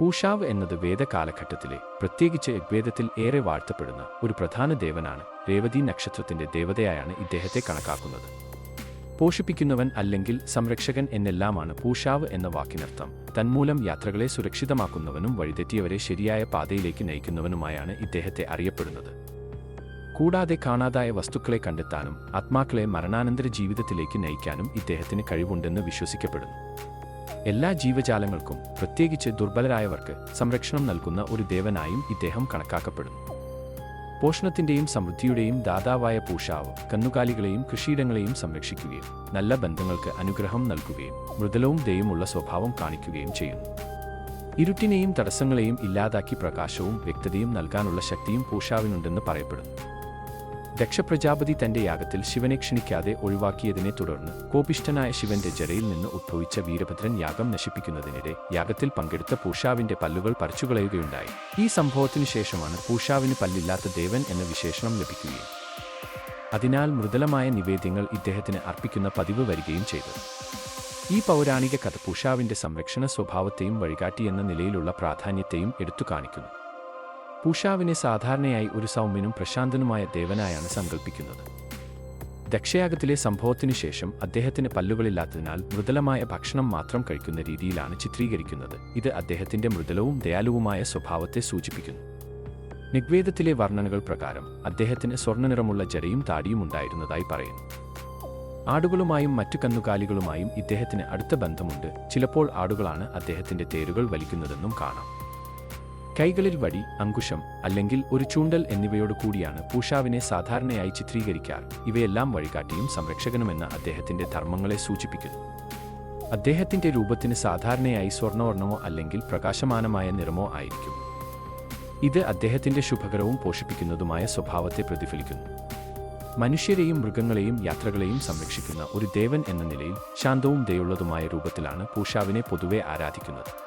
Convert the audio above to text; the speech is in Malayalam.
പൂഷാവ് എന്നത് വേദകാലഘട്ടത്തിലെ പ്രത്യേകിച്ച് ഋഗ്വേദത്തിൽ ഏറെ വാഴ്ത്തപ്പെടുന്ന ഒരു പ്രധാന ദേവനാണ് രേവതി നക്ഷത്രത്തിന്റെ ദേവതയായാണ് ഇദ്ദേഹത്തെ കണക്കാക്കുന്നത്. പോഷിപ്പിക്കുന്നവൻ അല്ലെങ്കിൽ സംരക്ഷകൻ എന്നെല്ലാമാണ് പൂഷാവ് എന്ന വാക്കിനർത്ഥം. തന്മൂലം യാത്രകളെ സുരക്ഷിതമാക്കുന്നവനും വഴിതെറ്റിയവരെ ശരിയായ പാതയിലേക്ക് നയിക്കുന്നവനുമായാണ് ഇദ്ദേഹത്തെ അറിയപ്പെടുന്നത്. കൂടാതെ കാണാതായ വസ്തുക്കളെ കണ്ടെത്താനും ആത്മാക്കളെ മരണാനന്തര ജീവിതത്തിലേക്ക് നയിക്കാനും ഇദ്ദേഹത്തിന് കഴിവുണ്ടെന്ന് വിശ്വസിക്കപ്പെടുന്നു. എല്ലാ ജീവജാലങ്ങൾക്കും പ്രത്യേകിച്ച് ദുർബലരായവർക്ക് സംരക്ഷണം നൽകുന്ന ഒരു ദേവനായും ഇദ്ദേഹം കണക്കാക്കപ്പെടുന്നു. പോഷണത്തിന്റെയും സമൃദ്ധിയുടെയും ദാതാവായ പൂഷാവ് കന്നുകാലികളെയും കൃഷിയിടങ്ങളെയും സംരക്ഷിക്കുകയും നല്ല ബന്ധങ്ങൾക്ക് അനുഗ്രഹം നൽകുകയും മൃദുലവും ദയുമുള്ള സ്വഭാവം കാണിക്കുകയും ചെയ്യുന്നു. ഇരുട്ടിനെയും തടസ്സങ്ങളെയും ഇല്ലാതാക്കി പ്രകാശവും വ്യക്തതയും നൽകാനുള്ള ശക്തിയും പൂഷാവിനുണ്ടെന്ന് പറയപ്പെടുന്നു. ദക്ഷപ്രജാപതി തന്റെ യാഗത്തിൽ ശിവനെ ക്ഷണിക്കാതെ ഒഴിവാക്കിയതിനെ തുടർന്ന് കോപിഷ്ഠനായ ശിവന്റെ ജരയിൽ നിന്ന് ഉദ്ഭവിച്ച വീരഭദ്രൻ യാഗം നശിപ്പിക്കുന്നതിനിടെ യാഗത്തിൽ പങ്കെടുത്ത പൂഷാവിന്റെ പല്ലുകൾ പറിച്ചുകളയുകയുണ്ടായി. ഈ സംഭവത്തിനു ശേഷമാണ് പൂഷാവിന് പല്ലില്ലാത്ത ദേവൻ എന്ന വിശേഷണം ലഭിക്കുകയും അതിനാൽ മൃദുലമായ നിവേദ്യങ്ങൾ ഇദ്ദേഹത്തിന് അർപ്പിക്കുന്ന പതിവ് വരികയും ചെയ്തു. ഈ പൗരാണിക കഥ പൂഷാവിന്റെ സംരക്ഷണ സ്വഭാവത്തെയും വഴികാട്ടിയെന്ന നിലയിലുള്ള പ്രാധാന്യത്തെയും എടുത്തു കാണിക്കുന്നു. പൂഷാവിനെ സാധാരണയായി ഒരു സൗമ്യനും പ്രശാന്തനുമായ ദേവനായാണ് സങ്കല്പിക്കുന്നത് ദക്ഷയാഗത്തിലെ സംഭവത്തിനു ശേഷം അദ്ദേഹത്തിന് പല്ലുകളില്ലാത്തതിനാൽ മൃദുലമായ ഭക്ഷണം മാത്രം കഴിക്കുന്ന രീതിയിലാണ് ചിത്രീകരിക്കുന്നത്. ഇത് അദ്ദേഹത്തിന്റെ മൃദുലവും ദയാലുവുമായ സ്വഭാവത്തെ സൂചിപ്പിക്കുന്നു. നിഗ്വേദത്തിലെ വർണനകൾ പ്രകാരം അദ്ദേഹത്തിന് സ്വർണനിറമുള്ള ജരയും താടിയും ഉണ്ടായിരുന്നതായി പറയുന്നു. ആടുകളുമായും മറ്റു കന്നുകാലികളുമായും ഇദ്ദേഹത്തിന് അടുത്ത ബന്ധമുണ്ട്. ചിലപ്പോൾ ആടുകളാണ് അദ്ദേഹത്തിന്റെ തേരുകൾ വലിക്കുന്നതെന്നും കാണാം. കൈകളിൽ വടി അങ്കുശം അല്ലെങ്കിൽ ഒരു ചൂണ്ടൽ എന്നിവയോട് കൂടിയാണ് പൂഷാവിനെ സാധാരണയായി ചിത്രീകരിക്കാർ. ഇവയെല്ലാം വഴികാട്ടിയും സംരക്ഷകനുമെന്ന അദ്ദേഹത്തിന്റെ ധർമ്മങ്ങളെ സൂചിപ്പിക്കുന്നു. അദ്ദേഹത്തിന്റെ രൂപത്തിന് സാധാരണയായി സ്വർണവർണമോ അല്ലെങ്കിൽ പ്രകാശമാനമായ നിറമോ ആയിരിക്കും. ഇത് അദ്ദേഹത്തിന്റെ ശുഭകരവും പോഷിപ്പിക്കുന്നതുമായ സ്വഭാവത്തെ പ്രതിഫലിക്കുന്നു. മനുഷ്യരെയും മൃഗങ്ങളെയും യാത്രകളെയും സംരക്ഷിക്കുന്ന ഒരു ദേവൻ എന്ന നിലയിൽ ശാന്തവും ദയുള്ളതുമായ രൂപത്തിലാണ് പൂഷാവിനെ പൊതുവെ ആരാധിക്കുന്നത്.